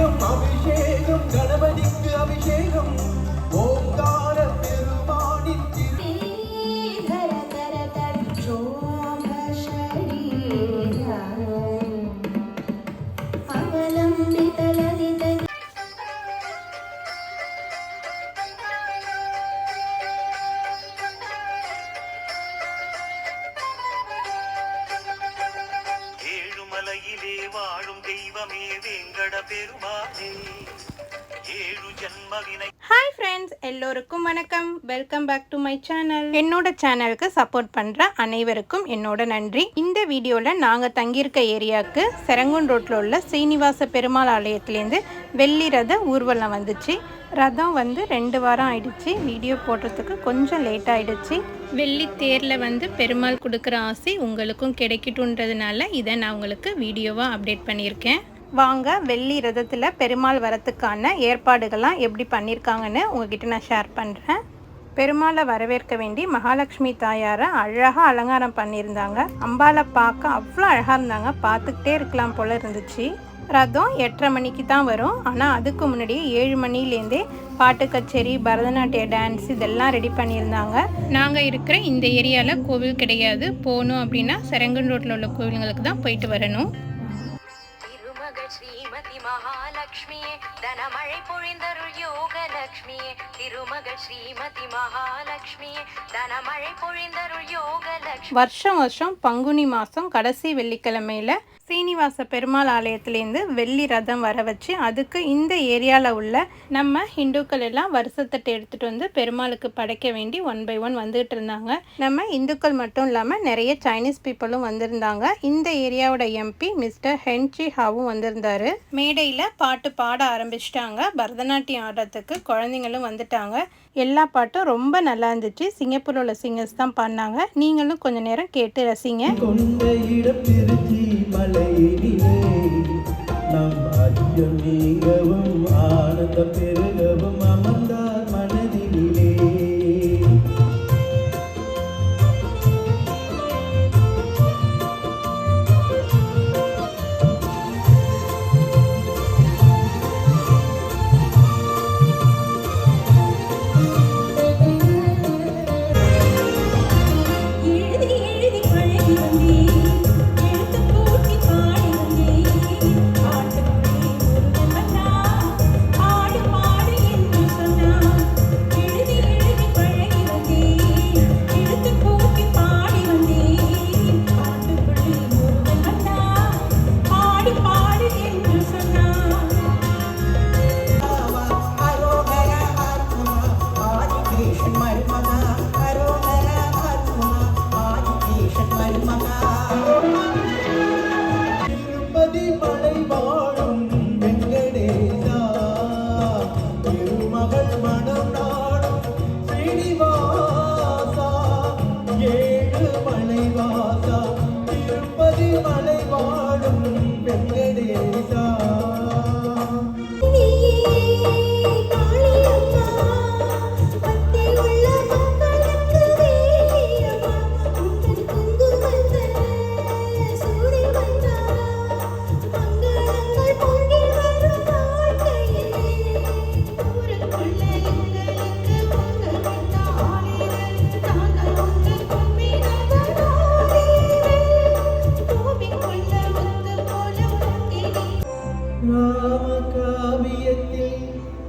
அபிஷேகம் கணபதி வணக்கம். Welcome back to my channel என்னோட சேனலுக்கு சப்போர்ட் பண்ணுற அனைவருக்கும் என்னோட நன்றி. இந்த வீடியோவில் நாங்கள் தங்கியிருக்க ஏரியாவுக்கு செரங்குன் ரோட்டில் உள்ள சீனிவாச பெருமாள் ஆலயத்துலேருந்து வெள்ளி ரத ஊர்வலம் வந்துச்சு. ரதம் வந்து ரெண்டு வாரம் ஆயிடுச்சு. வீடியோ போடுறதுக்கு கொஞ்சம் லேட் ஆயிடுச்சு. வெள்ளி தேரில் வந்து பெருமாள் கொடுக்குற ஆசை உங்களுக்கும் கிடைக்கட்டுன்றதுனால இதை நான் உங்களுக்கு வீடியோவாக அப்டேட் பண்ணியிருக்கேன். வாங்க வெள்ளி ரதத்தில் பெருமாள் வரத்துக்கான ஏற்பாடுகள்லாம் எப்படி பண்ணியிருக்காங்கன்னு உங்ககிட்ட நான் ஷேர் பண்ணுறேன் பெருமாளை வரவேற்க வேண்டி மகாலட்சுமி தாயாரை அழகாக அலங்காரம் பண்ணியிருந்தாங்க. அம்பாலை பார்க்க அவ்வளோ அழகாக இருந்தாங்க. பார்த்துக்கிட்டே இருக்கலாம் போல் இருந்துச்சு. ரதம் எட்டரை மணிக்கு தான் வரும். ஆனால் அதுக்கு முன்னாடியே ஏழு மணிலேருந்தே பாட்டு கச்சேரி பரதநாட்டிய டான்ஸ் இதெல்லாம் ரெடி பண்ணியிருந்தாங்க. நாங்கள் இருக்கிற இந்த ஏரியாவில் கோவில் கிடையாது. போகணும் அப்படின்னா செரங்கன் ரோட்டில் உள்ள கோவில்களுக்கு தான் போயிட்டு வரணும். மகள் ஸ்ரீமதி மகாலட்சுமியே தனமழை பொழிந்தருள் யோகலட்சுமியே திருமகள் ஸ்ரீமதி மகாலட்சுமியே தனமழை பொழிந்தருள் யோகலட்சுமி. வருஷம் வருஷம் பங்குனி மாதம் கடைசி வெள்ளிக்கிழமையில் சீனிவாச பெருமாள் ஆலயத்துலேருந்து வெள்ளி ரதம் வர வச்சு அதுக்கு இந்த ஏரியாவில் உள்ள நம்ம ஹிந்துக்கள் எல்லாம் வருஷத்தட்டை எடுத்துகிட்டு வந்து பெருமாளுக்கு படைக்க வேண்டி ஒன் பை ஒன் வந்துகிட்டு இருந்தாங்க. நம்ம இந்துக்கள் மட்டும் இல்லாமல் நிறைய சைனீஸ் பீப்புளும் வந்திருந்தாங்க. இந்த ஏரியாவோட எம்பி மிஸ்டர் ஹென்ச்சி ஹாவும் வந்திருந்தாரு. மேடையில் பாட்டு பாட ஆரம்பிச்சிட்டாங்க. பரதநாட்டியம் ஆடுறதுக்கு குழந்தைங்களும் வந்துட்டாங்க. எல்லா பாட்டும் ரொம்ப நல்லா இருந்துச்சு. சிங்கப்பூரில் உள்ள சிங்கர்ஸ் தான் பாடினாங்க. நீங்களும் கொஞ்ச நேரம் கேட்டு ரசிங்க. மலையிலே நம் அச்சம் நீங்கவும் ஆனந்த பெருகவும் அமர்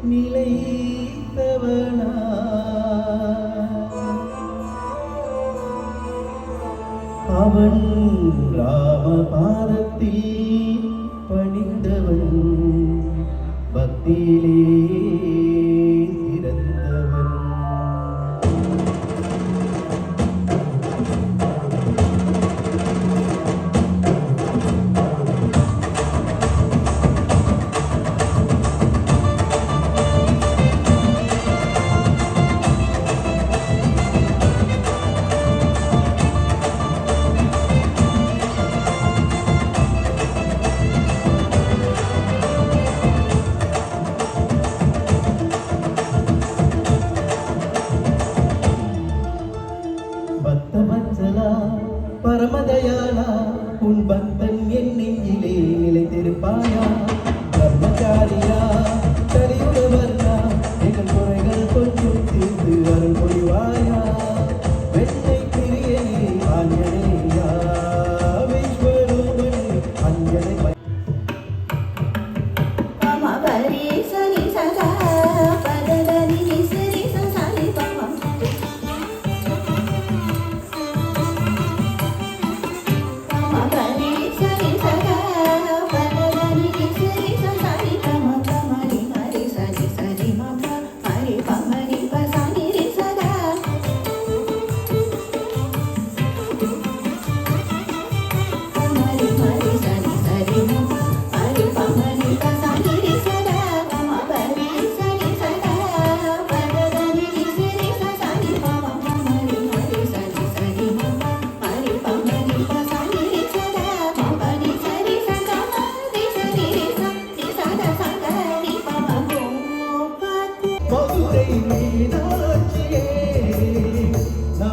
நிலைத்தவனா அவன் ராமபாரத்தில்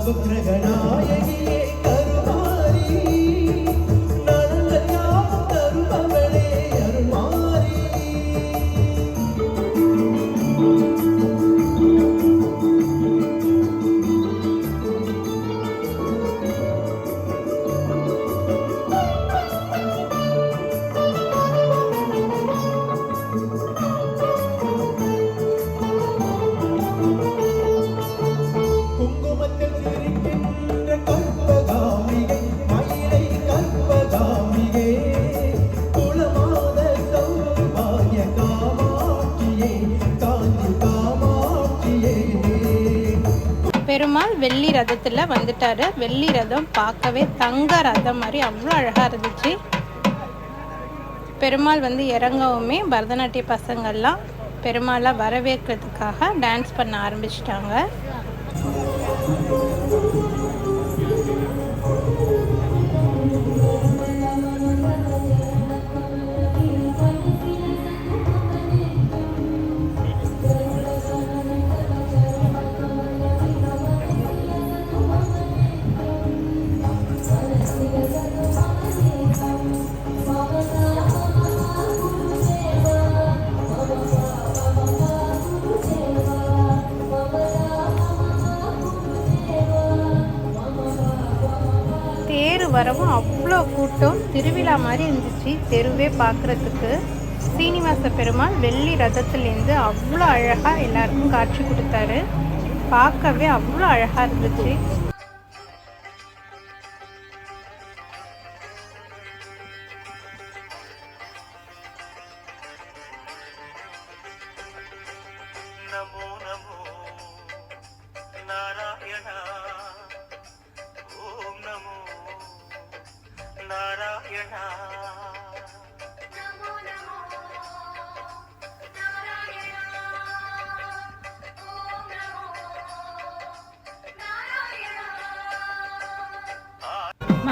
സ്വപ്നഗനായകിയേ பெருமாள் வெள்ளி ரதத்தில் வந்துட்டாரு. வெள்ளி ரதம் பார்க்கவே தங்க ரதம் மாதிரி அவ்வளோ அழகாக இருந்துச்சு. பெருமாள் வந்து இறங்கவுமே பரதநாட்டிய பசங்கள்லாம் பெருமாளை வரவேற்கிறதுக்காக டான்ஸ் பண்ண ஆரம்பிச்சிட்டாங்க. தேர் வரவும் அவ்வளோ கூட்டம். திருவிழா மாதிரி இருந்துச்சு. தெருவே பார்க்குறதுக்கு. சீனிவாச பெருமாள் வெள்ளி ரதத்துலேருந்து அவ்வளோ அழகாக எல்லாருக்கும் காட்சி கொடுத்தாரு. பார்க்கவே அவ்வளோ அழகாக இருந்துச்சு.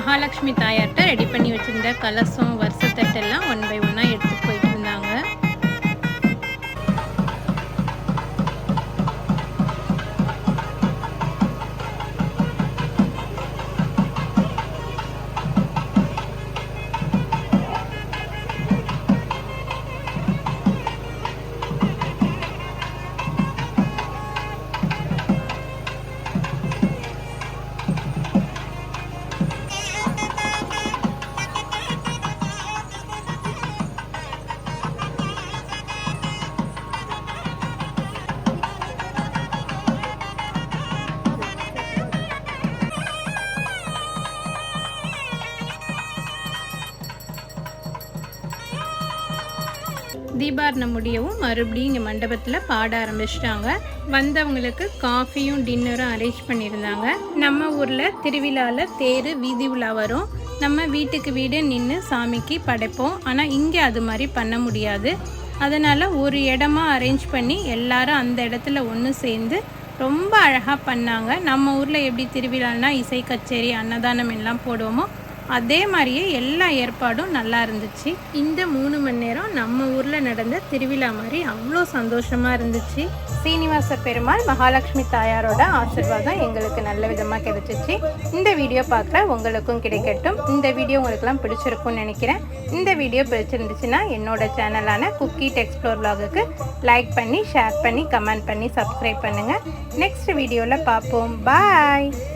மகாலட்சுமி தாயார்கிட்ட ரெடி பண்ணி வச்சிருந்த கலசம் வருஷத்தட்டெல்லாம் ஒன் பை தீபாரணம் முடியவும் மறுபடியும் இங்கே மண்டபத்தில் பாட ஆரம்பிச்சிட்டாங்க. வந்தவங்களுக்கு காஃபியும் டின்னரும் அரேஞ்ச் பண்ணியிருந்தாங்க. நம்ம ஊரில் திருவிழாவில் தேர் வீதி உலா வரும். நம்ம வீட்டுக்கு வீடு நின்று சாமிக்கு படைப்போம். ஆனால் இங்கே அது மாதிரி பண்ண முடியாது. அதனால் ஒரு இடமா அரேஞ்ச் பண்ணி எல்லாரும் அந்த இடத்துல ஒன்று சேர்ந்து ரொம்ப அழகாக பண்ணாங்க. நம்ம ஊரில் எப்படி திருவிழான்னா இசை கச்சேரி அன்னதானம் எல்லாம் போடுவோமோ அதே மாதிரியே எல்லா ஏற்பாடும் நல்லா இருந்துச்சு. இந்த மூணு மணி நேரம் நம்ம ஊரில் நடந்த திருவிழா மாதிரி அவ்வளோ சந்தோஷமாக இருந்துச்சு. சீனிவாச பெருமாள் மகாலட்சுமி தாயாரோட ஆசிர்வாதம் எங்களுக்கு நல்ல விதமாக கிடைச்சிச்சு. இந்த வீடியோ பார்க்குற உங்களுக்கும் கிடைக்கட்டும். இந்த வீடியோ உங்களுக்குலாம் பிடிச்சிருக்கும்னு நினைக்கிறேன். இந்த வீடியோ பிடிச்சிருந்துச்சுன்னா என்னோட சேனலான குக்கி எக்ஸ்ப்ளோர் vlog-க்கு லைக் பண்ணி ஷேர் பண்ணி கமெண்ட் பண்ணி சப்ஸ்கிரைப் பண்ணுங்கள் நெக்ஸ்ட் வீடியோவில் பார்ப்போம். பாய்!